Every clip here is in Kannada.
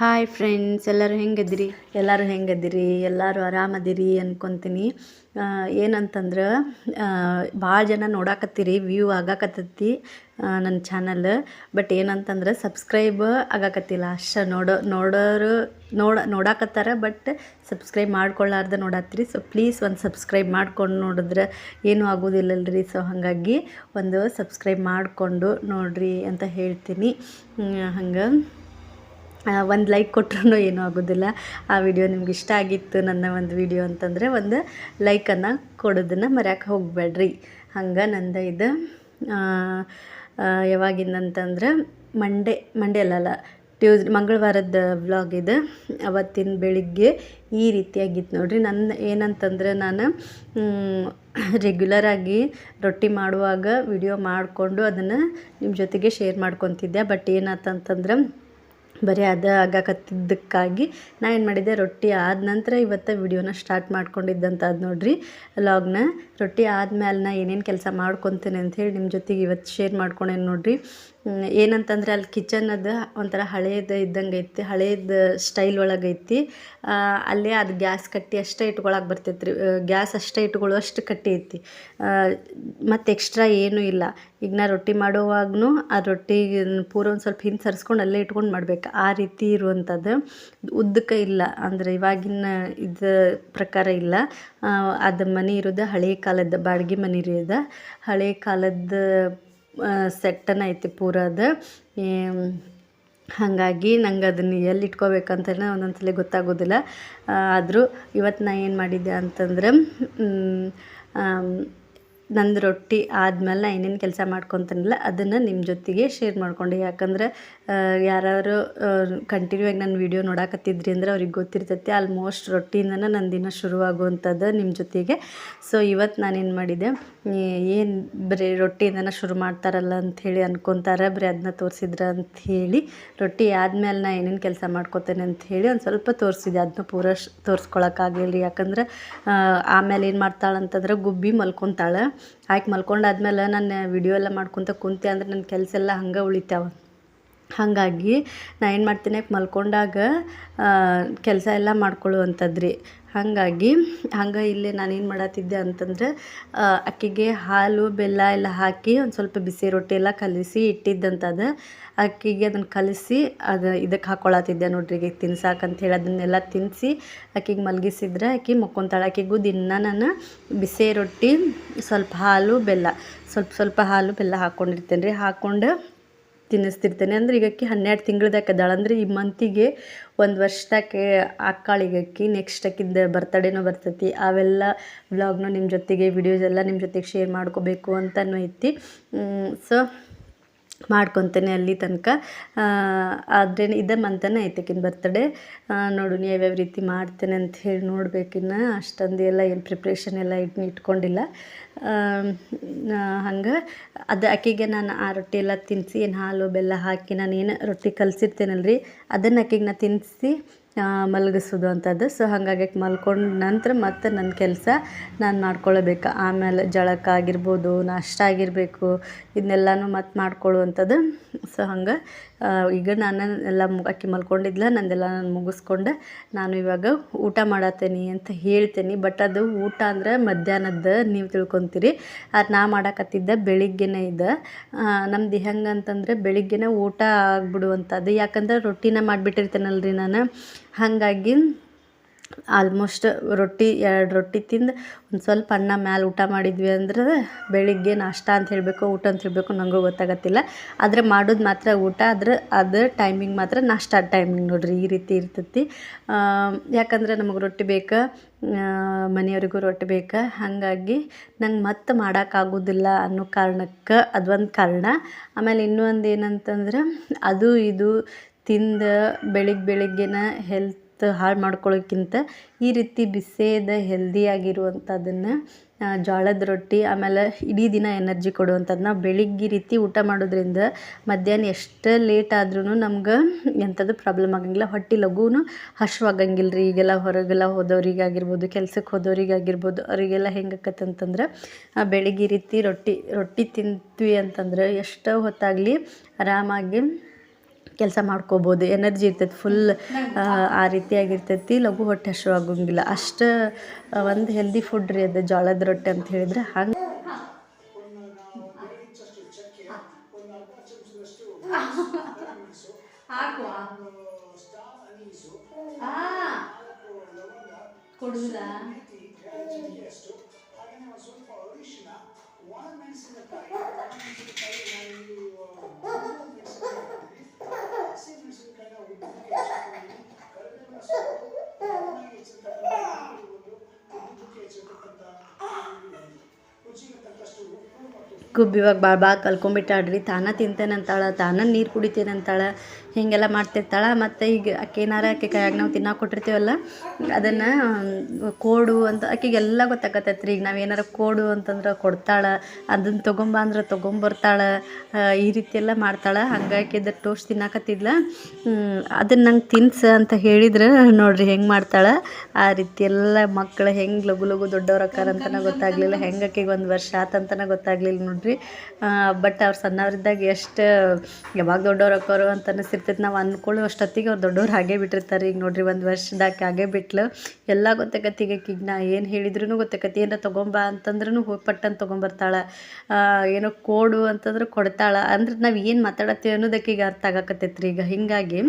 ಹಾಯ್ ಫ್ರೆಂಡ್ಸ್ ಎಲ್ಲರೂ ಹೆಂಗದಿರಿ? ಎಲ್ಲರೂ ಹೆಂಗದಿರಿ? ಎಲ್ಲರೂ ಆರಾಮದಿರಿ ಅನ್ಕೊತೀನಿ. ಏನಂತಂದ್ರೆ ಭಾಳ ಜನ ನೋಡಾಕತ್ತೀರಿ ವ್ಯೂ ಆಗಾಕತ್ತೈತಿ ನನ್ನ ಚಾನಲ್ ಬಟ್ ಏನಂತಂದ್ರೆ ಸಬ್ಸ್ಕ್ರೈಬ್ ಆಗಾಕತ್ತಿಲ್ಲ. ಅಷ್ಟ ನೋಡೋ, ನೋಡೋರು ನೋಡ, ನೋಡಾಕತ್ತಾರ ಬಟ್ ಸಬ್ಸ್ಕ್ರೈಬ್ ಮಾಡ್ಕೊಳ್ಳಾರ್ದ ನೋಡತ್ತೀರಿ ಸೊ ಪ್ಲೀಸ್ ಒಂದು ಸಬ್ಸ್ಕ್ರೈಬ್ ಮಾಡ್ಕೊಂಡು ನೋಡಿದ್ರೆ ಏನೂ ಆಗೋದಿಲ್ಲಲ್ರಿ. ಸೊ ಹಾಗಾಗಿ ಒಂದು ಸಬ್ಸ್ಕ್ರೈಬ್ ಮಾಡಿಕೊಂಡು ನೋಡ್ರಿ ಅಂತ ಹೇಳ್ತೀನಿ. ಹಂಗೆ. ಒಂದು ಲೈಕ್ ಕೊಟ್ರೂ ಏನೂ ಆಗೋದಿಲ್ಲ. ಆ ವಿಡಿಯೋ ನಿಮ್ಗೆ ಇಷ್ಟ ಆಗಿತ್ತು ನನ್ನ ಒಂದು ವಿಡಿಯೋ ಅಂತಂದರೆ ಒಂದು ಲೈಕನ್ನು ಕೊಡೋದನ್ನು ಮರ್ಯಾಕೆ ಹೋಗಬೇಡ್ರಿ. ಹಂಗೆ ನಂದು ಇದು. ಯಾವಾಗಿಂದಂತಂದ್ರೆ ಮಂಡೇ ಮಂಡೇ ಅಲ್ಲಲ್ಲ ಟ್ಯೂಸ್ ಮಂಗಳವಾರದ ವ್ಲಾಗ್ ಇದು. ಅವತ್ತಿನ ಬೆಳಿಗ್ಗೆ ಈ ರೀತಿಯಾಗಿತ್ತು ನೋಡಿರಿ. ನನ್ನ ಏನಂತಂದ್ರೆ ನಾನು ರೆಗ್ಯುಲರಾಗಿ ರೊಟ್ಟಿ ಮಾಡುವಾಗ ವಿಡಿಯೋ ಮಾಡಿಕೊಂಡು ಅದನ್ನು ನಿಮ್ಮ ಜೊತೆಗೆ ಶೇರ್ ಮಾಡ್ಕೊತಿದ್ದೆ. ಬಟ್ ಏನಾತಂತಂದ್ರೆ ಬರೀ ಅದು ಆಗಾಕತ್ತಿದ್ದಕ್ಕಾಗಿ ನಾ ಏನು ಮಾಡಿದ್ದೆ ರೊಟ್ಟಿ ಆದ ನಂತರ ಇವತ್ತು ವಿಡಿಯೋನ ಸ್ಟಾರ್ಟ್ ಮಾಡ್ಕೊಂಡಿದ್ದಂತ ಅದು ನೋಡ್ರಿ ಲಾಗ್ನ ರೊಟ್ಟಿ ಆದ್ಮೇಲೆ ನಾ ಏನೇನು ಕೆಲಸ ಮಾಡ್ಕೊತೀನಿ ಅಂಥೇಳಿ ನಿಮ್ಮ ಜೊತೆಗೆ ಇವತ್ತು ಶೇರ್ ಮಾಡ್ಕೊಂಡೇನು ನೋಡ್ರಿ. ಏನಂತಂದ್ರೆ ಅಲ್ಲಿ ಕಿಚನ್ ಅದು ಒಂಥರ ಹಳೇದು ಇದ್ದಂಗೆ ಐತಿ, ಹಳೇದು ಸ್ಟೈಲ್ ಒಳಗೆ ಐತಿ. ಅಲ್ಲೇ ಅದು ಗ್ಯಾಸ್ ಕಟ್ಟಿ ಅಷ್ಟೇ ಇಟ್ಕೊಳಕ್ಕೆ ಬರ್ತೈತೆ ರೀ ಗ್ಯಾಸ್ ಅಷ್ಟೇ ಇಟ್ಕೊಳ್ಳೋ ಅಷ್ಟು ಕಟ್ಟಿ ಐತಿ. ಮತ್ತು ಎಕ್ಸ್ಟ್ರಾ ಏನೂ ಇಲ್ಲ. ಈಗ ನಾ ರೊಟ್ಟಿ ಮಾಡುವಾಗೂ ಆ ರೊಟ್ಟಿ ಪೂರ ಒಂದು ಸ್ವಲ್ಪ ಹಿಂದೆ ಸರಿಸ್ಕೊಂಡು ಅಲ್ಲೇ ಇಟ್ಕೊಂಡು ಮಾಡ್ಬೇಕು. ಆ ರೀತಿ ಇರುವಂಥದ್ದು ಉದ್ದಕ್ಕೆ ಇಲ್ಲ. ಅಂದರೆ ಇವಾಗಿನ ಇದು ಪ್ರಕಾರ ಇಲ್ಲ. ಅದು ಮನೆ ಇರೋದು ಹಳೆ ಕಾಲದ ಬಾಡಿಗೆ ಮನೆ ರೀ ಅದು. ಹಳೆ ಕಾಲದ ಸೆಟ್ಟನ ಐತಿ ಅದು. ಹಾಗಾಗಿ ನಂಗೆ ಅದನ್ನು ಎಲ್ಲಿ ಇಟ್ಕೋಬೇಕಂತಲೇ ಒಂದೊಂದು ಸಲ ಗೊತ್ತಾಗೋದಿಲ್ಲ ಆದರೂ ಇವತ್ತು ನಾನು ಏನು ಮಾಡಿದ್ದೆ ಅಂತಂದ್ರೆ ನಂದು ರೊಟ್ಟಿ ಆದ್ಮೇಲೆ ನಾ ಏನೇನು ಕೆಲಸ ಮಾಡ್ಕೊತೀನಲ್ಲ, ಅದನ್ನು ನಿಮ್ಮ ಜೊತೆಗೆ ಶೇರ್ ಮಾಡ್ಕೊಂಡೆ. ಯಾಕಂದ್ರೆ ಯಾರು ಕಂಟಿನ್ಯೂ ಆಗಿ ನನ್ನ ವೀಡಿಯೋ ನೋಡಾಕತ್ತಿದ್ರಿ ಅಂದ್ರೆ ಅವ್ರಿಗೆ ಗೊತ್ತಿರ್ತೈತಿ ಆಲ್ಮೋಸ್ಟ್ ರೊಟ್ಟಿಯಿಂದನೇ ನನ್ನ ದಿನ ಶುರುವಾಗುವಂಥದ್ದು ನಿಮ್ಮ ಜೊತೆಗೆ. ಸೊ ಇವತ್ತು ನಾನೇನು ಮಾಡಿದೆ ಏನು ಬರೀ ರೊಟ್ಟಿಯಿಂದನ ಶುರು ಮಾಡ್ತಾರಲ್ಲ ಅಂಥೇಳಿ ಅನ್ಕೊತಾರೆ, ಬರೀ ಅದನ್ನ ತೋರಿಸಿದ್ರ ಅಂಥೇಳಿ ರೊಟ್ಟಿ ಆದ್ಮೇಲೆ ನಾ ಏನೇನು ಕೆಲಸ ಮಾಡ್ಕೋತೇನೆ ಅಂಥೇಳಿ ಒಂದು ಸ್ವಲ್ಪ ತೋರಿಸಿದೆ. ಅದನ್ನ ಪೂರ ಶ್ ತೋರ್ಸ್ಕೊಳಕ್ಕಾಗಲಿಲ್ಲ ಯಾಕಂದ್ರೆ ಆಮೇಲೆ ಏನು ಮಾಡ್ತಾಳೆ ಅಂತಂದ್ರೆ ಗುಬ್ಬಿ ಮಲ್ಕೊತಾಳೆ. ಆಯ್ಕೆ ಮಲ್ಕೊಂಡಾದ್ಮೇಲೆ ನಾನು ವಿಡಿಯೋ ಎಲ್ಲ ಮಾಡ್ಕೊತ ಕುಂತೆ ಅಂದ್ರೆ ನನ್ನ ಕೆಲಸ ಎಲ್ಲ ಹಂಗೆ ಉಳಿತಾವ. ಹಾಗಾಗಿ ನಾ ಏನು ಮಾಡ್ತೀನಿ ಮಲ್ಕೊಂಡಾಗ ಕೆಲಸ ಎಲ್ಲ ಮಾಡ್ಕೊಳ್ಳುವಂಥದ್ದು ರೀ ಹಾಗಾಗಿ ಹಂಗೆ ಇಲ್ಲೇ ನಾನೇನು ಮಾಡತ್ತಿದ್ದೆ ಅಂತಂದ್ರೆ ಅಕ್ಕಿಗೆ ಹಾಲು, ಬೆಲ್ಲ ಎಲ್ಲ ಹಾಕಿ ಒಂದು ಸ್ವಲ್ಪ ಬಿಸಿ ರೊಟ್ಟಿ ಎಲ್ಲ ಕಲಿಸಿ ಇಟ್ಟಿದ್ದಂಥದ್ದು ಅಕ್ಕಿಗೆ ಅದನ್ನು ಕಲಿಸಿ ಅದು ಇದಕ್ಕೆ ಹಾಕ್ಕೊಳತ್ತಿದ್ದೆ ನೋಡ್ರಿ ಈಗ ತಿನ್ಸಾಕ ಅಂತೇಳಿ ಅದನ್ನೆಲ್ಲ ತಿನ್ನಿಸಿ ಅಕ್ಕಿಗೆ ಮಲಗಿಸಿದ್ರೆ ಅಕ್ಕಿ ಮಕ್ಕೊಂತಾಳೆ. ಅಕ್ಕಿಗೂ ದಿನ ನಾನು ಬಿಸಿ ರೊಟ್ಟಿ, ಸ್ವಲ್ಪ ಹಾಲು, ಬೆಲ್ಲ, ಸ್ವಲ್ಪ ಸ್ವಲ್ಪ ಹಾಲು, ಬೆಲ್ಲ ಹಾಕ್ಕೊಂಡಿರ್ತೇನೆ ರೀ ಹಾಕ್ಕೊಂಡು ತಿನ್ನಿಸ್ತಿರ್ತೇನೆ. ಅಂದ್ರೆ ಈಗ ಅಕ್ಕಿ ಹನ್ನೆರಡು ತಿಂಗಳದಾಗ ಅದಾಳ. ಅಂದ್ರೆ ಈ ಮಂತಿಗೆ ಒಂದು ವರ್ಷದಾಗೆ ಅಕ್ಕಿ ನೆಕ್ಸ್ಟ್ ಅಕ್ಕಿಂದ ಬರ್ತಡೇನೂ ಬರ್ತೈತಿ. ಅವೆಲ್ಲ ವ್ಲಾಗ್ನು ನಿಮ್ಮ ಜೊತೆಗೆ ವಿಡಿಯೋಸ್ ಎಲ್ಲ ನಿಮ್ಮ ಜೊತೆಗೆ ಶೇರ್ ಮಾಡ್ಕೋಬೇಕು ಅಂತನೂ ಐತಿ. ಸೊ ಮಾಡ್ಕೊತೇನೆ ಅಲ್ಲಿ ತನಕ. ಆದರೆ ಇದೇ ಮಂತನೇ ಐತೆ ಆಕಿನ ಬರ್ತಡೇ ನೋಡು ಯಾವ್ಯಾವ ರೀತಿ ಮಾಡ್ತೇನೆ ಅಂತ ಹೇಳಿ ನೋಡ್ಬೇಕಿನ್ನ ಅಷ್ಟೊಂದು ಎಲ್ಲ ಏನು ಪ್ರಿಪ್ರೇಷನ್ ಎಲ್ಲ ಇಟ್ಟು ಇಟ್ಕೊಂಡಿಲ್ಲ. ಹಂಗೆ. ಅದು ಆಕೆಗೆ ನಾನು ಆ ರೊಟ್ಟಿ ಎಲ್ಲ ತಿನ್ನಿಸಿ ಏನು ಹಾಲು ಬೆಲ್ಲ ಹಾಕಿ ನಾನು ಏನು ರೊಟ್ಟಿ ಕಲಿಸಿರ್ತೇನಲ್ರಿ, ಅದನ್ನು ಆಕೆಗೆ ನಾನು ತಿನ್ನಿಸಿ ಮಲಗಿಸೋದು ಅಂಥದ್ದು. ಸೊ ಹಾಗಾಗಿ ಮಲ್ಕೊಂಡ ನಂತರ ಮತ್ತೆ ನನ್ನ ಕೆಲಸ ನಾನು ಮಾಡ್ಕೊಳ್ಳಬೇಕು ಆಮೇಲೆ ಜಳಕ ಆಗಿರ್ಬೋದು, ನಾಷ್ಟ ಆಗಿರಬೇಕು, ಇದನ್ನೆಲ್ಲನೂ ಮತ್ತೆ ಮಾಡ್ಕೊಳ್ಳುವಂಥದ್ದು ಸೊ ಹಂಗೆ ಈಗ ನಾನು ಎಲ್ಲ ಅಕ್ಕಿ ಮಲ್ಕೊಂಡಿದ್ಲ, ನಂದೆಲ್ಲ ನಾನು ಮುಗಿಸ್ಕೊಂಡು ನಾನು ಇವಾಗ ಊಟ ಮಾಡತ್ತೇನೆ ಅಂತ ಹೇಳ್ತೇನೆ. ಬಟ್ ಅದು ಊಟ ಅಂದ್ರೆ ಮಧ್ಯಾಹ್ನದ ನೀವು ತಿಳ್ಕೊತೀರಿ. ಅದು ನಾ ಮಾಡಾಕತ್ತಿದ್ದ ಬೆಳಿಗ್ಗೆನೇ ಇದೆ. ನಮ್ದು ಹೆಂಗೆ ಅಂತಂದರೆ ಬೆಳಿಗ್ಗೆನೇ ಊಟ ಆಗ್ಬಿಡುವಂಥದ್ದು. ಯಾಕಂದ್ರೆ ರೊಟ್ಟಿನ ಮಾಡಿಬಿಟ್ಟಿರ್ತೇನಲ್ರಿ ನಾನು. ಹಾಗಾಗಿ ಆಲ್ಮೋಸ್ಟ್ ರೊಟ್ಟಿ, ಎರಡು ರೊಟ್ಟಿ ತಿಂದು ಒಂದು ಸ್ವಲ್ಪ ಅನ್ನ ಮ್ಯಾಲೆ ಊಟ ಮಾಡಿದ್ವಿ ಅಂದ್ರೆ ಬೆಳಿಗ್ಗೆ ನಾಷ್ಟ ಅಂತ ಹೇಳಬೇಕು, ಊಟ ಅಂತ ಹೇಳಬೇಕು ನನಗೂ ಗೊತ್ತಾಗತ್ತಿಲ್ಲ. ಆದರೆ ಮಾಡೋದು ಮಾತ್ರ ಊಟ, ಆದ್ರೆ ಅದು ಟೈಮಿಂಗ್ ಮಾತ್ರ ನಾಷ್ಟ ಟೈಮಿಂಗ್ ನೋಡ್ರಿ, ಈ ರೀತಿ ಇರ್ತೈತಿ. ಯಾಕಂದ್ರೆ ನಮಗೆ ರೊಟ್ಟಿ ಬೇಕಾ ಮನೆಯವರಿಗೂ ರೊಟ್ಟಿ ಬೇಕಾ. ಹಾಗಾಗಿ ನಂಗೆ ಮತ್ತೆ ಮಾಡೋಕ್ಕಾಗೋದಿಲ್ಲ ಅನ್ನೋ ಕಾರಣಕ್ಕೆ ಅದೊಂದು ಕಾರಣ. ಆಮೇಲೆ ಇನ್ನೊಂದು ಏನಂತಂದ್ರೆ ಅದು, ಇದು ತಿಂದು ಬೆಳಿಗ್ಗೆ ಬೆಳಿಗ್ಗೆನ ಹೆಲ್ತ್ ಹಾಳು ಮಾಡ್ಕೊಳ್ಳೋಕ್ಕಿಂತ ಈ ರೀತಿ ಬಿಸೇದ ಹೆಲ್ದಿಯಾಗಿರುವಂಥದ್ದನ್ನು ಜೋಳದ ರೊಟ್ಟಿ, ಆಮೇಲೆ ಇಡೀ ದಿನ ಎನರ್ಜಿ ಕೊಡುವಂಥದ್ದನ್ನ ಬೆಳಿಗ್ಗೆ ರೀತಿ ಊಟ ಮಾಡೋದ್ರಿಂದ ಮಧ್ಯಾಹ್ನ ಎಷ್ಟು ಲೇಟ್ ಆದ್ರೂ ನಮ್ಗೆ ಎಂಥದ್ದು ಪ್ರಾಬ್ಲಮ್ ಆಗಂಗಿಲ್ಲ. ಹೊಟ್ಟೆ ಲಘೂನು ಹಶ್ವಾಗಂಗಿಲ್ಲ ರೀ ಈಗೆಲ್ಲ ಹೊರಗೆಲ್ಲ ಹೋದವ್ರಿಗಾಗಿರ್ಬೋದು ಕೆಲ್ಸಕ್ಕೆ ಹೋದವ್ರಿಗಾಗಿರ್ಬೋದು, ಅವರಿಗೆಲ್ಲ ಹೆಂಗೆ ಆಕತ್ತೆ ಅಂತಂದ್ರೆ ಬೆಳಿಗ್ಗೆ ರೀತಿ ರೊಟ್ಟಿ ರೊಟ್ಟಿ ತಿಂತೀವಿ ಅಂತಂದ್ರೆ ಎಷ್ಟು ಹೊತ್ತಾಗಲಿ ಆರಾಮಾಗಿ ಕೆಲಸ ಮಾಡ್ಕೋಬೋದು, ಎನರ್ಜಿ ಇರ್ತೈತಿ ಫುಲ್ ಆ ರೀತಿಯಾಗಿರ್ತೈತಿ ಲಘು ಹೊಟ್ಟೆ ಹಸಿವು ಆಗೋಂಗಿಲ್ಲ. ಅಷ್ಟು ಒಂದು ಹೆಲ್ದಿ ಫುಡ್ ರೀ ಅದು, ಜೋಳದ ರೊಟ್ಟಿ ಅಂತ ಹೇಳಿದ್ರೆ ಹಂಗೆ. ಕೊಡುವುದಾ ಗುಬ್ಬಿ ಇವಾಗ ಭಾಳ ಭಾಳ ಕಲ್ಕೊಂಬಿಟ್ಟಾಳ್ರಿ. ತಾನ ತಿಂತೇನಂತಾಳ ತಾನ ನೀರು ಕುಡಿತೇನೆ ಅಂತಾಳೆ ಹೀಗೆಲ್ಲ ಮಾಡ್ತಿರ್ತಾಳೆ. ಮತ್ತು ಈಗ ಆಕೆ ಏನಾರ ಆಕೆ ಕೈಯಾಗ ನಾವು ತಿನ್ನೋಕೆ ಕೊಟ್ಟಿರ್ತೀವಲ್ಲ, ಅದನ್ನು ಕೋಡು ಅಂತ ಆಕೆಗೆಲ್ಲ ಗೊತ್ತಾಗತ್ತೈತೆ ರೀ ಈಗ ನಾವು ಏನಾರ ಕೋಡು ಅಂತಂದ್ರೆ ಕೊಡ್ತಾಳೆ ಅದನ್ನು ತೊಗೊಂಬ ಅಂದ್ರೆ ತೊಗೊಂಬರ್ತಾಳೆ ಈ ರೀತಿ ಎಲ್ಲ ಮಾಡ್ತಾಳೆ. ಹಂಗಾಗಿ ಇದ್ರ ಟೋಸ್ಟ್ ತಿನ್ನಕತ್ತಿದ್ಲ. ಅದನ್ನು ನಂಗೆ ತಿನ್ಸ ಅಂತ ಹೇಳಿದ್ರೆ ನೋಡ್ರಿ ಹೆಂಗೆ ಮಾಡ್ತಾಳೆ. ಆ ರೀತಿ ಎಲ್ಲ ಮಕ್ಕಳು ಹೆಂಗೆ ಲಘು ಲಘು ದೊಡ್ಡವ್ರು ಅಂತಲೇ ಗೊತ್ತಾಗಲಿಲ್ಲ. ಹೆಂಗೆ ಆಕೆಗೆ ಒಂದು ವರ್ಷ ಆತಂತನ ಗೊತ್ತಾಗಲಿಲ್ಲ ನೋಡಿರಿ. ಬಟ್ ಅವ್ರು ಸಣ್ಣವ್ರಿದ್ದಾಗ ಎಷ್ಟು ಯಾವಾಗ ದೊಡ್ಡವ್ರು ಆಕ್ಕಾರೋ ಅಂತ ಅನಿಸಿರ್ತೈತೆ ನಾವು ಅಂದ್ಕೊಳ್ಳೋ ಅಷ್ಟೊತ್ತಿಗೆ ಅವ್ರು ದೊಡ್ಡವ್ರು ಹಾಗೆ ಬಿಟ್ಟಿರ್ತಾರೆ. ಈಗ ನೋಡ್ರಿ ಒಂದು ವರ್ಷದಾಗ ಹಾಗೆ ಬಿಟ್ಲು. ಎಲ್ಲ ಗೊತ್ತಾಗತ್ತೆ ಈಗ ನಾ ಏನು ಹೇಳಿದ್ರೂ ಗೊತ್ತಾಗತ್ತೆ ಏನಾರ ತೊಗೊಂಬ ಅಂತಂದ್ರೂ ಹೋಗಿ ಪಟ್ಟಂತ ತೊಗೊಂಬರ್ತಾಳೆ ಏನೋ ಕೋಡು ಅಂತಂದ್ರೆ ಕೊಡ್ತಾಳೆ. ಅಂದ್ರೆ ನಾವು ಏನು ಮಾತಾಡತ್ತೀವಿ ಅನ್ನೋದಕ್ಕೆ ಈಗ ಅರ್ಥ ಆಗಕತ್ತೈತೆ ರೀ ಈಗ ಹೀಗಾಗಿ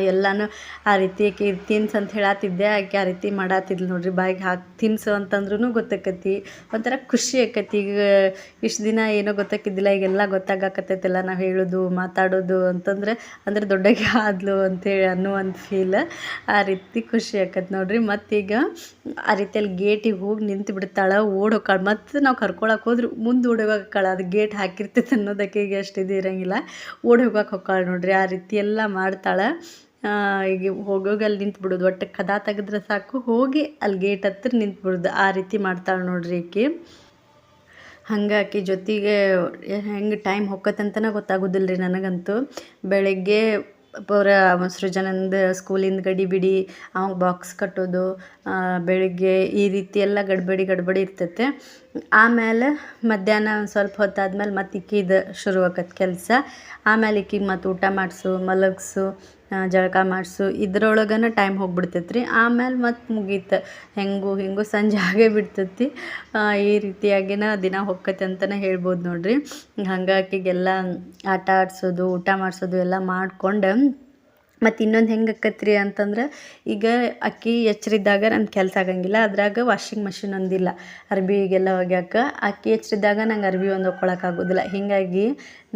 ಎಲ್ಲನೂ ಆ ರೀತಿ ಆಕೆ ತಿನ್ಸು ಅಂತ ಹೇಳತ್ತಿದ್ದೆ ಆಕೆ ಆ ರೀತಿ ಮಾಡತ್ತಿದ್ಲು ನೋಡಿರಿ, ಬಾಯಿಗೆ ಹಾಕಿ ತಿನ್ಸು ಅಂತಂದ್ರೂ ಗೊತ್ತಾಕತಿ. ಒಂಥರ ಖುಷಿ ಆಕತಿ. ಈಗ ಇಷ್ಟು ದಿನ ಏನೋ ಗೊತ್ತಾಕಿದ್ದಿಲ್ಲ, ಈಗೆಲ್ಲ ಗೊತ್ತಾಗಕತ್ತೈತಲ್ಲ, ನಾವು ಹೇಳೋದು, ಮಾತಾಡೋದು ಅಂತಂದ್ರೆ, ಅಂದ್ರೆ ದೊಡ್ಡಗೆ ಆದ್ಲು ಅಂತೇಳಿ ಅನ್ನೋ ಒಂದು ಫೀಲ್ ಆ ರೀತಿ ಖುಷಿ ಆಕತ್ ನೋಡಿರಿ. ಮತ್ತೀಗ ಆ ರೀತಿಯಲ್ಲಿ ಗೇಟಿಗೆ ಹೋಗಿ ನಿಂತು ಬಿಡ್ತಾಳೆ, ಓಡಿ ಹೋಗ್ಕಾಳೆ. ಮತ್ತು ನಾವು ಕರ್ಕೊಳಕ್ಕೆ ಹೋದ್ರೆ, ಮುಂದೆ ಓಡಿ ಹೋಗಕ್ಕಾಳ ಅದು ಗೇಟ್ ಹಾಕಿರ್ತೈತೆ ಅನ್ನೋದಕ್ಕೆ ಈಗ ಅಷ್ಟು ಇದು ಇರೋಂಗಿಲ್ಲ. ಓಡಿ ಹೋಗಕ್ಕೆ ನೋಡಿರಿ. ಆ ರೀತಿ ಎಲ್ಲ ಮಾಡ್ತಾಳೆ. ಈಗ ಹೋಗೋಗಿ ಅಲ್ಲಿ ನಿಂತು ಬಿಡೋದು. ಒಟ್ಟು ಕದ ತೆಗೆದ್ರೆ ಸಾಕು, ಹೋಗಿ ಅಲ್ಲಿ ಗೇಟ್ ಹತ್ರ ನಿಂತು ಬಿಡೋದು. ಆ ರೀತಿ ಮಾಡ್ತಾಳೆ ನೋಡ್ರಿ ಈಕಿ. ಹಂಗೆ ಆಕೆ ಜೊತೆಗೆ ಹೆಂಗೆ ಟೈಮ್ ಹೊಕ್ಕತ್ತಂತನೇ ಗೊತ್ತಾಗೋದಿಲ್ಲ ರೀ ನನಗಂತೂ. ಬೆಳಗ್ಗೆ ಪೂರ ಸೃಜನಂದ ಸ್ಕೂಲಿಂದ ಗಡಿ ಬಿಡಿ, ಅವಂಗೆ ಬಾಕ್ಸ್ ಕಟ್ಟೋದು ಬೆಳಗ್ಗೆ ಈ ರೀತಿ ಎಲ್ಲ ಗಡ್ಬಡಿ ಗಡ್ಬಡಿ ಇರ್ತೈತೆ. ಆಮೇಲೆ ಮಧ್ಯಾಹ್ನ ಒಂದು ಸ್ವಲ್ಪ ಹೊತ್ತಾದ್ಮೇಲೆ ಮತ್ತು ಇಕ್ಕಿದ ಶುರು ಆಕತ್ತೆ ಕೆಲಸ. ಆಮೇಲೆ ಇಕ್ಕಿಗೆ ಮತ್ತು ಊಟ ಮಾಡಿಸು, ಮಲಗಿಸು ಜಳಕ ಮಾಡಿಸು, ಇದ್ರೊಳಗನ ಟೈಮ್ ಹೋಗ್ಬಿಡ್ತೈತೆ ರೀ ಆಮೇಲೆ ಮತ್ತೆ ಮುಗೀತು. ಹೆಂಗೂ, ಹಿಂಗೂ ಸಂಜೆ ಆಗೇ ಬಿಡ್ತೈತಿ. ಈ ರೀತಿಯಾಗಿನ ದಿನ ಹೊಕ್ಕೈತೆ ಅಂತಲೇ ಹೇಳ್ಬೋದು ನೋಡಿರಿ. ಹಂಗಾಕಿಗೆಲ್ಲ ಆಟ ಆಡಿಸೋದು, ಊಟ ಮಾಡಿಸೋದು ಎಲ್ಲ ಮಾಡ್ಕೊಂಡು ಮತ್ತು ಇನ್ನೊಂದು ಹೆಂಗೆ ಆಕತ್ರಿ ಅಂತಂದ್ರೆ, ಈಗ ಅಕ್ಕಿ ಎಚ್ಚರಿದ್ದಾಗ ನನ್ನ ಕೆಲಸ ಆಗಂಗಿಲ್ಲ, ಅದ್ರಾಗ ವಾಷಿಂಗ್ ಮಷಿನ್ ಒಂದಿಲ್ಲ ಅರ್ಬಿಗೆಲ್ಲ ಒಗ್ಯಾಕ ಅಕ್ಕಿ ಎಚ್ಚರಿದ್ದಾಗ ನಂಗೆ ಅರ್ಬಿ ಒಂದು ಒಕ್ಕೊಳಕ್ಕೆ ಆಗೋದಿಲ್ಲ. ಹೀಗಾಗಿ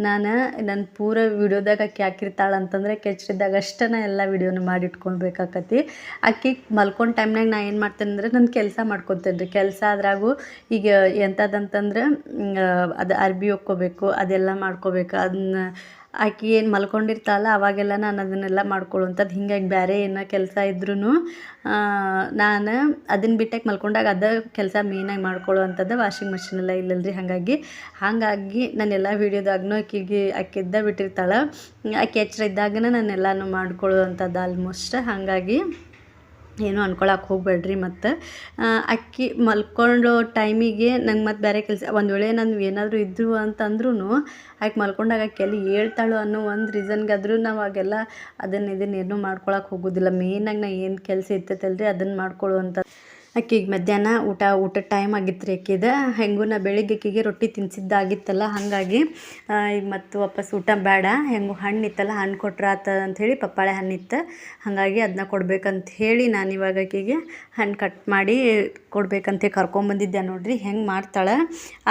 ನಾನು ನನ್ನ ಪೂರ ವಿಡಿಯೋದಾಗ ಅಕ್ಕಿ ಹಾಕಿರ್ತಾಳೆ ಅಂತಂದ್ರೆ ಅಕ್ಕಿ ಎಚ್ಚರಿದ್ದಾಗ ಅಷ್ಟೇ ನಾ ಎಲ್ಲ ವಿಡಿಯೋನ ಮಾಡಿ ಇಟ್ಕೊಳ್ಬೇಕಾಕತಿ ಆಕಿ ಮಲ್ಕೊಂಡು ಟೈಮ್ನಾಗ ನಾ ಏನು ಮಾಡ್ತೇನೆ ಅಂದರೆ ನನ್ನ ಕೆಲಸ ಮಾಡ್ಕೊತೇನೆ ರೀ. ಕೆಲಸ ಅದ್ರಾಗೂ ಈಗ ಎಂಥದ್ದಂತಂದ್ರೆ ಅದು ಅರ್ಬಿ ಒಕ್ಕೋಬೇಕು, ಅದೆಲ್ಲ ಮಾಡ್ಕೋಬೇಕು. ಅದನ್ನ ಆಕೆ ಏನು ಮಲ್ಕೊಂಡಿರ್ತಾಳಲ್ಲ ಅವಾಗೆಲ್ಲ ನಾನು ಅದನ್ನೆಲ್ಲ ಮಾಡ್ಕೊಳ್ಳುವಂಥದ್ದು ಹಿಂಗಾಗಿ ಬೇರೆ ಏನೋ ಕೆಲಸ ಇದ್ರೂ ನಾನು ಅದನ್ನು ಬಿಟ್ಟಾಗಿ ಮಲ್ಕೊಂಡಾಗ ಅದೇ ಕೆಲಸ ಮೇಯ್ನಾಗಿ ಮಾಡ್ಕೊಳ್ಳುವಂಥದ್ದು ವಾಷಿಂಗ್ ಮಿಷಿನೆಲ್ಲ ಇಲ್ಲಲ್ಲ ರೀ ಹಾಗಾಗಿ ಹಾಗಾಗಿ ನಾನೆಲ್ಲ ವೀಡಿಯೋದಾಗೂ ಆಕೆಗೆ, ಆಕೆ ಬಿಟ್ಟಿರ್ತಾಳೆ. ಆಕೆ ಎಚ್ಚರ ಇದ್ದಾಗನೇ ನಾನು ಎಲ್ಲನೂ ಮಾಡ್ಕೊಳ್ಳುವಂಥದ್ದು ಆಲ್ಮೋಸ್ಟ್ ಹಾಗಾಗಿ ಏನು ಅನ್ಕೊಳಕ್ಕೆ ಹೋಗಬೇಡ್ರಿ ಮತ್ತು ಅಕ್ಕಿ ಮಲ್ಕೊಳ್ಳೋ ಟೈಮಿಗೆ ನಂಗೆ ಮತ್ತು ಬೇರೆ ಕೆಲಸ, ಒಂದು ವೇಳೆ ನಾನು ಏನಾದರೂ ಇದ್ದರು ಅಂತಂದ್ರೂ ಆಕೆ ಮಲ್ಕೊಂಡಾಗ ಆಕೆ ಎಲ್ಲಿ ಹೇಳ್ತಾಳೋ ಅನ್ನೋ ಒಂದು ರೀಸನ್ಗಾದರೂ ನಾವು ಆಗೆಲ್ಲ ಅದನ್ನು ಇದನ್ನು ಏನೂ ಮಾಡ್ಕೊಳಕ್ಕೆ ಹೋಗೋದಿಲ್ಲ. ಮೇಯ್ನಾಗಿ ನಾ ಏನು ಕೆಲಸ ಇರ್ತೈತಲ್ಲ ರೀ ಅದನ್ನು ಮಾಡ್ಕೊಳ್ಳುವಂಥ ಆಕಿಗೆ ಮಧ್ಯಾಹ್ನ ಊಟ, ಊಟದ ಟೈಮ್ ಆಗಿತ್ತು ರೀ ಆಕಿದು ಹೆಂಗೂ ನಾ ಬೆಳಿಗ್ಗೆ ಆಕಿಗೆ ರೊಟ್ಟಿ ತಿನ್ಸಿದ್ದಾಗಿತ್ತಲ್ಲ, ಹಾಗಾಗಿ ಈಗ ಮತ್ತು ವಾಪಸ್ ಊಟ ಬೇಡ ಹೆಂಗೂ ಹಣ್ಣು ಇತ್ತಲ್ಲ, ಹಣ್ಣು ಕೊಟ್ರೆ ಆತ ಅಂಥೇಳಿ ಪಪ್ಪಾಳೆ ಹಣ್ಣಿತ್ತು ಹಾಗಾಗಿ ಅದನ್ನ ಕೊಡ್ಬೇಕಂತ ಹೇಳಿ ನಾನು ಇವಾಗ ಆಕಿಗೆ ಹಣ್ಣು ಕಟ್ ಮಾಡಿ ಕೊಡ್ಬೇಕಂತ ಕರ್ಕೊಂಬಂದಿದ್ದೆ ನೋಡಿರಿ. ಹೆಂಗೆ ಮಾಡ್ತಾಳೆ?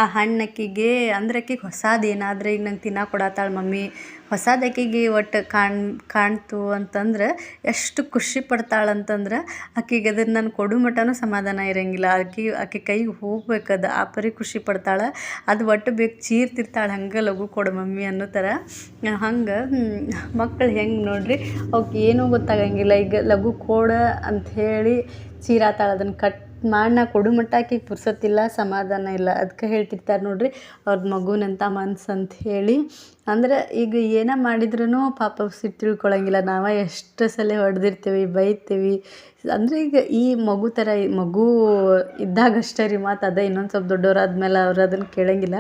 ಆ ಹಣ್ಣು ಆಕಿಗೆ, ಅಂದ್ರೆ ಆಕಿಗೆ ಹೊಸದು ಏನಾದರೂ ಈಗ ನಂಗೆ ತಿನ್ನ ಕೊಡತ್ತಾಳೆ ಮಮ್ಮಿ. ಹೊಸದು ಆಕಿಗೆ ಒಟ್ಟು ಕಾಣ್, ಕಾಣ್ತು ಅಂತಂದ್ರೆ ಎಷ್ಟು ಖುಷಿ ಪಡ್ತಾಳಂತಂದ್ರೆ ಆಕೆಗೆ ಅದನ್ನು ನಾನು ಕೊಡು ಮಟನೂ ಸಮಾಧಾನ ಇರೋಂಗಿಲ್ಲ. ಆಕಿ ಆಕೆ ಕೈಗೆ ಹೋಗ್ಬೇಕದು ಆ ಪರಿ ಖುಷಿ ಪಡ್ತಾಳೆ. ಅದು ಒಟ್ಟು ಬೇಕು ಚೀರ್ತಿರ್ತಾಳೆ, ಹಂಗೆ ಲಘು ಕೊಡು ಮಮ್ಮಿ ಅನ್ನೋ ಥರ. ಹಂಗೆ ಮಕ್ಕಳು ಹೆಂಗೆ ನೋಡಿರಿ? ಅವ್ಕೆ ಏನೂ ಗೊತ್ತಾಗಂಗಿಲ್ಲ. ಈಗ ಲಘು ಕೊಡು ಅಂಥೇಳಿ ಚೀರಾತಾಳೆ, ಅದನ್ನು ಕಟ್ ಮಾಡಿ ನಾ ಕೊಡು ಮಟ್ಟ ಆಕಿಗೆ ಪುರ್ಸೊತ್ತಿಲ್ಲ, ಸಮಾಧಾನ ಇಲ್ಲ. ಅದಕ್ಕೆ ಹೇಳ್ತಿರ್ತಾರೆ ನೋಡ್ರಿ ಅವ್ರದ್ದು ಮಗುನಂತ ಮನ್ಸು ಅಂತ ಹೇಳಿ. ಅಂದ್ರೆ ಈಗ ಏನೇ ಮಾಡಿದ್ರೂ ಪಾಪ ಸಿಟ್ಟು ತಿಳ್ಕೊಳಂಗಿಲ್ಲ. ನಾವು ಎಷ್ಟು ಸಲ ಹೊಡೆದಿರ್ತೀವಿ, ಬೈತೀವಿ. ಅಂದರೆ ಈಗ ಈ ಮಗು ಥರ ಮಗು ಮಗು ಇದ್ದಾಗಷ್ಟೇ ರೀ ಮಾತು, ಅದೇ ಇನ್ನೊಂದು ಸ್ವಲ್ಪ ದೊಡ್ಡವರಾದ್ಮೇಲೆ ಅವ್ರು ಅದನ್ನು ಕೇಳಂಗಿಲ್ಲ.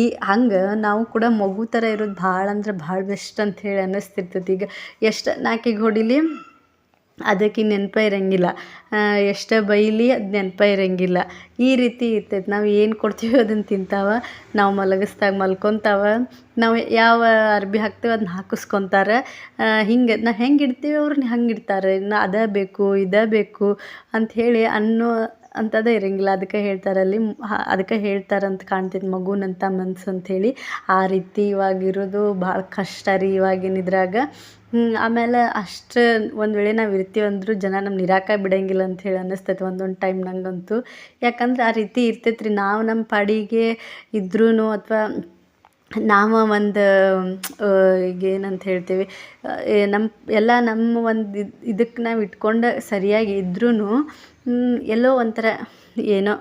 ಈ ಹಂಗೆ ನಾವು ಕೂಡ ಮಗು ಥರ ಇರೋದು ಭಾಳ ಅಂದ್ರೆ ಭಾಳ ಬೆಸ್ಟ್ ಅಂತ ಹೇಳಿ ಅನ್ನಿಸ್ತಿರ್ತೈತಿ. ಈಗ ಎಷ್ಟು ನಾಲ್ಕಿಗೆ ಹೊಡಿಲಿ ಅದಕ್ಕೆ ನೆನಪೇ ಇರೋಂಗಿಲ್ಲ. ಎಷ್ಟೇ ಬೈಲಿ ಅದು ನೆನಪೇ ಇರೋಂಗಿಲ್ಲ. ಈ ರೀತಿ ಇರ್ತೈತೆ. ನಾವು ಏನು ಕೊಡ್ತೀವಿ ಅದನ್ನು ತಿಂತಾವ, ನಾವು ಮಲಗಿಸ್ದಾಗ ಮಲ್ಕೊತಾವ, ನಾವು ಯಾವ ಅರ್ಬಿ ಹಾಕ್ತೀವಿ ಅದನ್ನ ಹಾಕಿಸ್ಕೊತಾರೆ. ಹಿಂಗೆ ನಾವು ಹೆಂಗೆ ಇಡ್ತೀವಿ ಅವ್ರನ್ನ ಹಂಗೆ ಇಡ್ತಾರೆ. ನಾ ಅದೇ ಬೇಕು, ಇದೇ ಬೇಕು ಅಂಥೇಳಿ ಅನ್ನೋ ಅಂಥದ್ದೇ ಇರಂಗಿಲ್ಲ. ಅದಕ್ಕೆ ಹೇಳ್ತಾರಲ್ಲಿ ಅದಕ್ಕೆ ಹೇಳ್ತಾರಂತ ಕಾಣ್ತೈತೆ ಮಗುನಂತ ಮನಸ್ಸು ಅಂಥೇಳಿ ಆ ರೀತಿ ಇವಾಗಿರೋದು ಭಾಳ ಕಷ್ಟ ರೀ ಇವಾಗಿನ ಇದ್ರಾಗ. ಆಮೇಲೆ ಅಷ್ಟು ಒಂದು ವೇಳೆ ನಾವು ಇರ್ತೀವಿ ಅಂದರೂ ಜನ ನಮ್ಮ ನಿರಾಕ ಬಿಡಂಗಿಲ್ಲ ಅಂತ ಹೇಳಿ ಅನ್ನಿಸ್ತೈತೆ ಒಂದೊಂದು ಟೈಮ್ ನಂಗಂತೂ. ಯಾಕಂದ್ರೆ ಆ ರೀತಿ ಇರ್ತೈತ್ರಿ, ನಾವು ನಮ್ಮ ಪಾಡಿಗೆ ಇದ್ರೂ ಅಥವಾ ನಾವು ಒಂದು ಈಗ ಏನಂತ ಹೇಳ್ತೀವಿ ನಮ್ಮ ಎಲ್ಲ ನಮ್ಮ ಒಂದು ಇದಕ್ಕೆ ನಾವು ಇಟ್ಕೊಂಡು ಸರಿಯಾಗಿ ಇದ್ರೂ ಎಲ್ಲೋ ಒಂಥರ ಏನೋ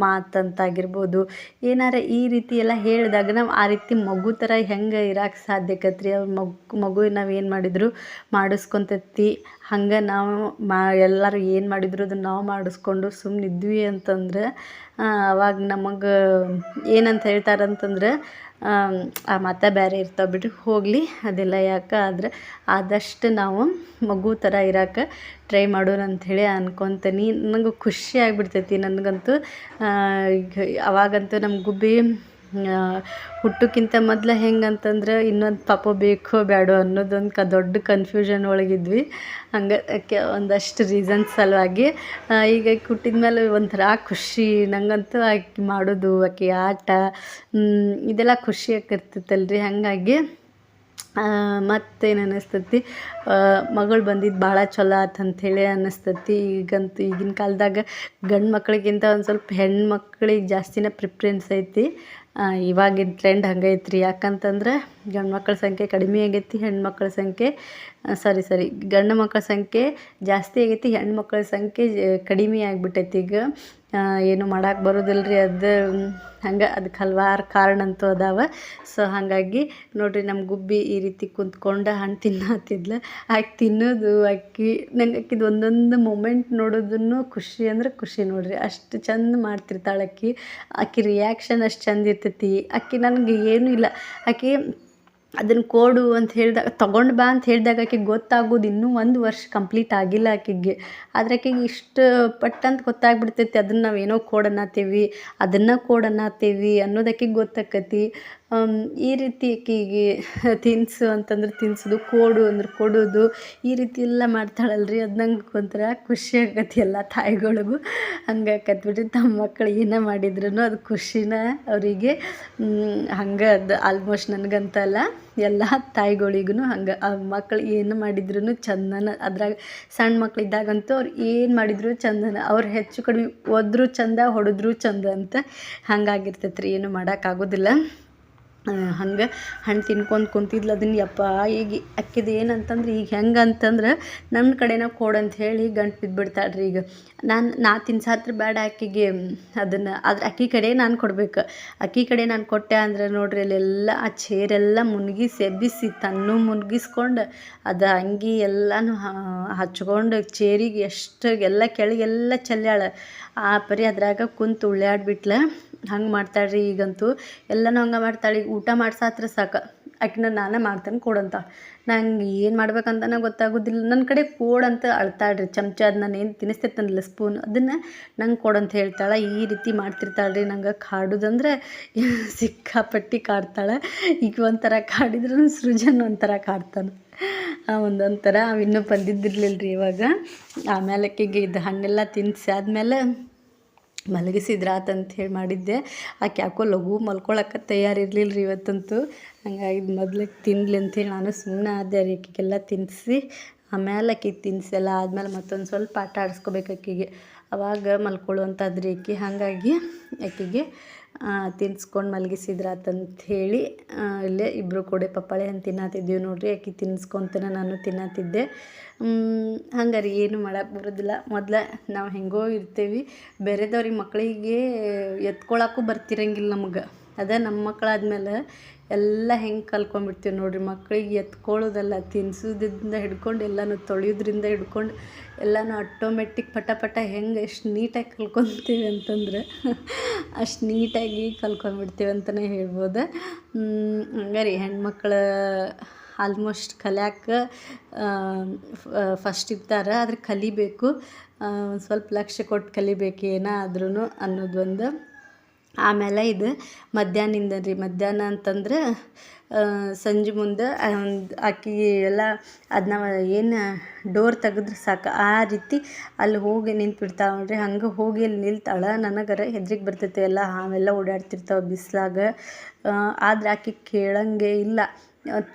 ಮಾತಂತಾಗಿರ್ಬೋದು. ಏನಾರ ಈ ರೀತಿ ಎಲ್ಲ ಹೇಳಿದಾಗ ನಾವು ಆ ರೀತಿ ಮಗು ಥರ ಹೆಂಗೆ ಇರಕ್ಕೆ ಸಾಧ್ಯಕತ್ರಿ? ಅವ್ರ ಮಗು ಮಗು ನಾವು ಏನು ಮಾಡಿದ್ರು? ಮಾಡಿಸ್ಕೊಂತೈತಿ. ಹಂಗೆ ನಾವು ಮಾ, ಎಲ್ಲರೂ ಏನು ಮಾಡಿದ್ರು ಅದನ್ನು ನಾವು ಮಾಡಿಸ್ಕೊಂಡು ಸುಮ್ಮನಿದ್ವಿ ಅಂತಂದ್ರೆ ಅವಾಗ ನಮಗೆ ಏನಂತ ಹೇಳ್ತಾರೆ ಅಂತಂದ್ರೆ ಆ ಮತ ಬೇರೆ ಇರ್ತಾವೆ ಬಿಡ್ರಿ, ಹೋಗಲಿ. ಅದೆಲ್ಲ ಯಾಕೆ ಆದ್ರೆ ಆದಷ್ಟು ನಾವು ಮಗು ಥರ ಇರೋಕೆ ಟ್ರೈ ಮಾಡೋಣ ಅಂಥೇಳಿ ಅನ್ಕೊತೀನಿ. ನನಗೂ ಖುಷಿ ಆಗಿಬಿಡ್ತೈತಿ. ನನಗಂತೂ ಅವಾಗಂತೂ ನಮ್ಮ ಗುಬ್ಬಿ ಹುಟ್ಟೋಕ್ಕಿಂತ ಮೊದ್ಲು ಹೆಂಗೆ ಅಂತಂದ್ರೆ ಇನ್ನೊಂದು ಪಾಪ ಬೇಕೋ ಬೇಡೋ ಅನ್ನೋದೊಂದು ಕ, ದೊಡ್ಡ ಕನ್ಫ್ಯೂಷನ್ ಒಳಗಿದ್ವಿ. ಹಂಗೆ ಒಂದಷ್ಟು ರೀಸನ್ ಸಲುವಾಗಿ ಈಗ ಹುಟ್ಟಿದ ಮೇಲೆ ಒಂಥರ ಖುಷಿ ನನಗಂತೂ ಆಕೆ ಮಾಡೋದು, ಆಕೆ ಆಟ ಇದೆಲ್ಲ ಖುಷಿ ರೀ ಹಾಗಾಗಿ ಮತ್ತೇನು ಅನ್ನಿಸ್ತತಿ ಮಗಳು ಬಂದಿದ್ದು ಭಾಳ ಚಲೋ ಆತು ಅಂಥೇಳಿ ಅನ್ನಿಸ್ತೈತಿ ಈಗಂತೂ ಈಗಿನ ಕಾಲದಾಗ ಗಂಡು ಮಕ್ಕಳಿಗಿಂತ ಒಂದು ಸ್ವಲ್ಪ ಹೆಣ್ಣು ಮಕ್ಕಳಿಗೆ ಜಾಸ್ತಿನೇ ಪ್ರಿಫ್ರೆನ್ಸ್ ಐತಿ. ಇವಾಗಿನ ಟ್ರೆಂಡ್ ಹಂಗೆ ಐತ್ರಿ. ಯಾಕಂತಂದ್ರೆ ಗಂಡು ಮಕ್ಕಳ ಸಂಖ್ಯೆ ಕಡಿಮೆ ಆಗೈತಿ, ಹೆಣ್ಮಕ್ಳ ಸಂಖ್ಯೆ ಸಾರಿ ಸಾರಿ ಗಂಡು ಮಕ್ಕಳ ಸಂಖ್ಯೆ ಜಾಸ್ತಿ ಆಗೈತಿ, ಹೆಣ್ಮಕ್ಳ ಸಂಖ್ಯೆ ಕಡಿಮೆ ಆಗಿಬಿಟ್ಟೈತಿ. ಈಗ ಏನು ಮಾಡಕ್ಕೆ ಬರೋದಿಲ್ಲ ರೀ ಅದು ಹಂಗೆ ಅದಕ್ಕೆ ಹಲ್ವಾರು ಕಾರಣ ಅಂತೂ ಅದಾವೆ. ಸೊ, ಹಾಗಾಗಿ ನೋಡಿರಿ ನಮ್ಮ ಗುಬ್ಬಿ ಈ ರೀತಿ ಕುಂತ್ಕೊಂಡು ಹಣ್ಣು ತಿನ್ನತ್ತಿದ್ಲು ಆಕೆ ತಿನ್ನೋದು, ಆಕಿ ನಂಗೆ ಆಕಿದು ಒಂದೊಂದು ಮೂಮೆಂಟ್ ನೋಡೋದನ್ನು ಖುಷಿ ಅಂದ್ರೆ ಖುಷಿ ನೋಡಿರಿ. ಅಷ್ಟು ಚಂದ ಮಾಡ್ತಿರ್ತಾಳೆ ಆಕಿ. ಆಕೆ ರಿಯಾಕ್ಷನ್ ಅಷ್ಟು ಚಂದ ಇರ್ತೈತಿ. ಆಕೆ ನನಗೆ ಏನೂ ಇಲ್ಲ. ಆಕೆ ಅದನ್ನು ಕೊಡು ಅಂತ ಹೇಳಿದಾಗ, ತಗೊಂಡು ಬಾ ಅಂತ ಹೇಳಿದಾಗ ಆಕೆಗೆ ಗೊತ್ತಾಗೋದು ಇನ್ನೂ ಒಂದು ವರ್ಷ ಕಂಪ್ಲೀಟ್ ಆಗಿಲ್ಲ ಆಕೆಗೆ. ಆದ್ರೆ ಆಕೆಗೆ ಇಷ್ಟು ಪಟ್ಟಂತ ಗೊತ್ತಾಗ್ಬಿಡ್ತೈತಿ, ಅದನ್ನು ನಾವು ಏನೋ ಕೋಡ್ ಅನ್ನತ್ತೀವಿ ಅದನ್ನು ಕೋಡ್ ಅನ್ನತ್ತೀವಿ ಅನ್ನೋದು ಆಕೆಗೆ ಗೊತ್ತಾಕತಿ. ಈ ರೀತಿ ಅಕ್ಕಿಗೆ ತಿನ್ಸು ಅಂತಂದ್ರೆ ತಿನ್ನಿಸೋದು ಕೊಡು ಅಂದ್ರೆ ಕೊಡೋದು, ಈ ರೀತಿ ಎಲ್ಲ ಮಾಡ್ತಾಳಲ್ರಿ. ಅದು ನಂಗೆ ಒಂಥರ ಖುಷಿ ಆಗತ್ತೆ ಎಲ್ಲ ತಾಯಿಗಳಿಗೂ. ಹಂಗೆ ಆಕತ್ಬಿಟ್ಟು ತಮ್ಮ ಮಕ್ಕಳು ಏನೇ ಮಾಡಿದ್ರು ಅದು ಖುಷಿನ ಅವರಿಗೆ. ಹಂಗೆ ಅದು ಆಲ್ಮೋಸ್ಟ್ ನನಗಂತಲ್ಲ ಎಲ್ಲ ತಾಯಿಗಳಿಗೂ ಹಂಗೆ. ಆ ಮಕ್ಕಳು ಏನು ಮಾಡಿದ್ರು ಚಂದನ. ಅದ್ರಾಗ ಸಣ್ಣ ಮಕ್ಕಳಿದ್ದಾಗಂತೂ ಅವ್ರು ಏನು ಮಾಡಿದ್ರು ಚಂದನ. ಅವ್ರು ಹೆಚ್ಚು ಕಡಿಮೆ ಒದ್ರೂ ಚಂದ, ಹೊಡೆದ್ರೂ ಚಂದ ಅಂತ ಹಂಗಾಗಿರ್ತೈತೆ ರೀ ಏನು ಮಾಡೋಕ್ಕಾಗೋದಿಲ್ಲ ಹಂಗೆ ಹಣ್ಣು ತಿನ್ಕೊಂಡು ಕುಂತಿದ್ಲು. ಅದನ್ನ ಯಪ್ಪ, ಈಗ ಆಕಿದು ಏನಂತಂದ್ರೆ, ಈಗ ಹೆಂಗೆ ಅಂತಂದ್ರೆ ನನ್ನ ಕಡೆನ ಕೊಡು ಅಂತ ಹೇಳಿ ಗಂಟು ಬಿದ್ದುಬಿಡ್ತಾಳೆ ರೀ ಈಗ. ನಾನು, ನಾ ತಿನ್ಸಾತ್ರ ಬೇಡ ಆಕೆಗೆ ಅದನ್ನು, ಆದ್ರೆ ಅಕ್ಕಿ ಕಡೆ ನಾನು ಕೊಡ್ಬೇಕು. ಅಕ್ಕಿ ಕಡೆ ನಾನು ಕೊಟ್ಟೆ ಅಂದ್ರೆ ನೋಡ್ರಿ, ಅಲ್ಲೆಲ್ಲ ಆ ಚೇರೆಲ್ಲ ಮುನ್ಗಿಸಿ ಎಬ್ಬಿಸಿ ತನ್ನೂ ಮುನ್ಗಿಸ್ಕೊಂಡು ಅದು ಅಂಗಿ ಎಲ್ಲನೂ ಹಚ್ಕೊಂಡು ಚೇರಿಗೆ ಎಷ್ಟು, ಎಲ್ಲ ಕೆಳಗೆಲ್ಲ ಚೆಲ್ಲಾಳ ಆ ಪರಿ ಅದ್ರಾಗ ಕುಂತು ಉಳ್ಯಾಡ್ಬಿಟ್ಲು. ಹಂಗೆ ಮಾಡ್ತಾಳೆ ರೀ ಈಗಂತೂ. ಎಲ್ಲನೂ ಹಂಗೆ ಮಾಡ್ತಾಳೆ. ಈಗ ಊಟ ಮಾಡ್ಸಾತ್ರ ಸಾಕು. ಆಕಿನ ನಾನೇ ಮಾಡ್ತೇನೆ ಕೊಡಂತ. ನಂಗೆ ಏನು ಮಾಡ್ಬೇಕಂತನೇ ಗೊತ್ತಾಗೋದಿಲ್ಲ. ನನ್ನ ಕಡೆ ಕೋಡಂತ ಅಳ್ತಾಳೆ ರೀ ಚಮಚ ಅದು ನಾನು ಏನು ತಿನ್ನಿಸ್ತೈತನಲ್ಲ ಸ್ಪೂನ್ ಅದನ್ನು ನಂಗೆ ಕೊಡಂತ ಹೇಳ್ತಾಳೆ. ಈ ರೀತಿ ಮಾಡ್ತಿರ್ತಾಳೆ ರೀ ನಂಗೆ ಕಾಡೋದಂದ್ರೆ ಸಿಕ್ಕಾಪಟ್ಟಿ ಕಾಡ್ತಾಳೆ. ಈಗ ಒಂಥರ ಕಾಡಿದ್ರೂ ಸೃಜನ್ ಒಂಥರ ಕಾಡ್ತಾನೆ. ಒಂದೊಂಥರ ಅವ ಇನ್ನೂ ಬಂದಿದ್ದಿರ್ಲಿಲ್ಲ ರೀ ಇವಾಗ. ಆಮೇಲೆ ಇದು ಹಣ್ಣೆಲ್ಲ ತಿನ್ನಿಸಿ ಆದಮೇಲೆ ಮಲಗಿಸಿದ್ರಾತು ಹೇಳಿ ಮಾಡಿದ್ದೆ. ಆಕೆ ಯಾಕೋ ಲಘು ಮಲ್ಕೊಳಕ್ಕೆ ತಯಾರಿರಲಿಲ್ಲ ರೀ ಇವತ್ತಂತೂ. ಹಂಗಾಗಿ ಮೊದ್ಲಿಗೆ ತಿನ್ನಲಿ ಅಂಥೇಳಿ ನಾನು ಸುಮ್ಮನೆ ಆದೆ ರೀ ಆಕೆಗೆಲ್ಲ ತಿನ್ನಿಸಿ ಆಮೇಲೆ ಆಕೆ ತಿನ್ನಿಸೆಲ್ಲ ಆದಮೇಲೆ ಮತ್ತೊಂದು ಸ್ವಲ್ಪ ಆಟ ಆಡಿಸ್ಕೋಬೇಕು ಆಕೆಗೆ. ಅವಾಗ ಮಲ್ಕೊಳ್ಳುವಂಥದ್ದು ರೀ ಆಕೆ ಹಾಗಾಗಿ ಆಕೆಗೆ ತಿನ್ಸ್ಕೊಂಡು ಮಲಗಿಸಿದ್ರಾತಂತ ಹೇಳಿ ಇಲ್ಲೇ ಇಬ್ಬರು ಕೂಡ ಪಪ್ಪಾಳೆ ಹಣ್ಣು ತಿನ್ನತ್ತಿದ್ದೀವಿ ನೋಡ್ರಿ ಆಕೆ ತಿನ್ಸ್ಕೊಂತನ ನಾನು ತಿನ್ನತ್ತಿದ್ದೆ ಹಂಗಾರೆ, ಏನು ಮಾಡಕ್ಕೆ ಬರೋದಿಲ್ಲ. ಮೊದಲ ನಾವು ಹೆಂಗೋ ಇರ್ತೀವಿ. ಬೇರೆದವ್ರಿಗೆ ಮಕ್ಕಳಿಗೆ ಎತ್ಕೊಳಕ್ಕೂ ಬರ್ತಿರಂಗಿಲ್ಲ ನಮ್ಗೆ. ಅದ ನಮ್ಮ ಮಕ್ಕಳಾದ್ಮೇಲೆ ಎಲ್ಲ ಹೆಂಗೆ ಕಲ್ತ್ಕೊಂಡ್ಬಿಡ್ತೀವಿ ನೋಡಿರಿ. ಮಕ್ಕಳಿಗೆ ಎತ್ಕೊಳ್ಳೋದಲ್ಲ, ತಿನ್ಸೋದ್ರಿಂದ ಹಿಡ್ಕೊಂಡು, ಎಲ್ಲನೂ ತೊಳೆಯೋದ್ರಿಂದ ಹಿಡ್ಕೊಂಡು, ಎಲ್ಲನೂ ಆಟೋಮೆಟಿಕ್ ಪಟ ಪಟ ಹೆಂಗೆ ಎಷ್ಟು ನೀಟಾಗಿ ಕಲ್ಕೊತೀವಿ ಅಂತಂದ್ರೆ, ಅಷ್ಟು ನೀಟಾಗಿ ಕಲ್ಕೊಂಡ್ಬಿಡ್ತೀವಿ ಅಂತಲೇ ಹೇಳ್ಬೋದು. ಹಂಗಾರಿ ಹೆಣ್ಮಕ್ಳ ಆಲ್ಮೋಸ್ಟ್ ಕಲ್ಯಾಕೆ ಫಸ್ಟ್ ಇರ್ತಾರೆ, ಆದ್ರೆ ಕಲಿಬೇಕು. ಸ್ವಲ್ಪ ಲಕ್ಷ್ಯ ಕೊಟ್ಟು ಕಲಿಬೇಕು ಏನಾದ್ರೂ ಅನ್ನೋದೊಂದು. ಆಮೇಲೆ ಇದು ಮಧ್ಯಾಹ್ನದಿಂದ ರೀ. ಮಧ್ಯಾಹ್ನ ಅಂತಂದ್ರೆ ಸಂಜೆ ಮುಂದೆ ಆಕಿ ಎಲ್ಲ ಅದನ್ನ ಏನು ಡೋರ್ ತೆಗೆದ್ರೆ ಸಾಕು. ಆ ರೀತಿ ಅಲ್ಲಿ ಹೋಗಿ ನಿಂತು ಬಿಡ್ತಾಳೆ ನೋಡ್ರಿ. ಹಂಗೆ ಹೋಗಿ ಅಲ್ಲಿ ನಿಲ್ತಾಳೆ. ನನಗರ ಹೆದ್ರಿಗೆ ಬರ್ತೈತೆ. ಎಲ್ಲ ಹಾವೆಲ್ಲ ಓಡಾಡ್ತಿರ್ತಾವೆ ಬಿಸ್ಲಾಗ. ಆದ್ರೆ ಆಕೆ ಕೇಳಂಗೆ ಇಲ್ಲ.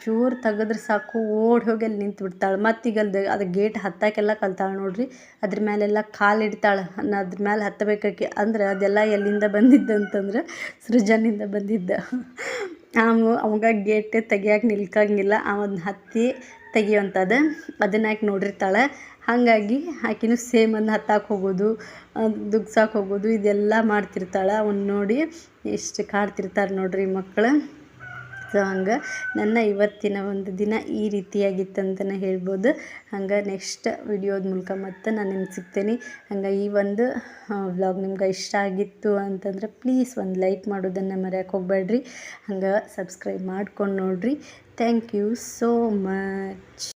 ಚೂರು ತೆಗೆದ್ರೆ ಸಾಕು, ಓಡಿ ಹೋಗಿ ಅಲ್ಲಿ ನಿಂತು ಬಿಡ್ತಾಳೆ. ಮತ್ತು ಈಗ ಅಲ್ಲಿ ಅದು ಗೇಟ್ ಹತ್ತಕ್ಕೆಲ್ಲ ಕಲ್ತಾಳೆ ನೋಡ್ರಿ. ಅದ್ರ ಮೇಲೆಲ್ಲ ಕಾಲು ಇಡ್ತಾಳೆ. ಅದ್ರ ಮೇಲೆ ಹತ್ತಬೇಕಾಕಿ ಅಂದ್ರೆ ಅದೆಲ್ಲ ಎಲ್ಲಿಂದ ಬಂದಿದ್ದು ಅಂತಂದ್ರೆ ಸೃಜನಿಂದ ಬಂದಿದ್ದ. ಆಮ ಅವಾಗ ಗೇಟ್ ತೆಗಿಯಕ್ಕೆ ನಿಲ್ಕಂಗಿಲ್ಲ. ಅವನ್ನ ಹತ್ತಿ ತೆಗಿಯುವಂಥದ್ದು ಅದನ್ನ ಯಾಕೆ ನೋಡಿರ್ತಾಳೆ. ಹಾಗಾಗಿ ಆಕಿನೂ ಸೇಮ್ ಅಂದು ಹತ್ತಕ್ಕೆ ಹೋಗೋದು ದುಗ್ಸಾಕೆ ಹೋಗೋದು, ಇದೆಲ್ಲ ಮಾಡ್ತಿರ್ತಾಳೆ. ಅವನ್ನ ನೋಡಿ ಎಷ್ಟು ಕಾಡ್ತಿರ್ತಾರೆ ನೋಡಿರಿ ಮಕ್ಕಳು ಸೊ ಹಂಗೆ ನನ್ನ ಇವತ್ತಿನ ಒಂದು ದಿನ ಈ ರೀತಿಯಾಗಿತ್ತು ಅಂತಲೇ ಹೇಳ್ಬೋದು. ಹಂಗೆ ನೆಕ್ಸ್ಟ್ ವಿಡಿಯೋದ ಮೂಲಕ ಮತ್ತೆ ನಾನು ನಿಮ್ಗೆ ಸಿಗ್ತೇನೆ. ಹಂಗೆ ಈ ಒಂದು ವ್ಲಾಗ್ ನಿಮ್ಗೆ ಇಷ್ಟ ಆಗಿತ್ತು ಅಂತಂದ್ರೆ ಪ್ಲೀಸ್ ಒಂದು ಲೈಕ್ ಮಾಡೋದನ್ನು ಮರೆಯೋಕೆ ಹೋಗ್ಬೇಡ್ರಿ ಹಂಗೆ ಸಬ್ಸ್ಕ್ರೈಬ್ ಮಾಡ್ಕೊಂಡು ನೋಡ್ರಿ. Thank you so much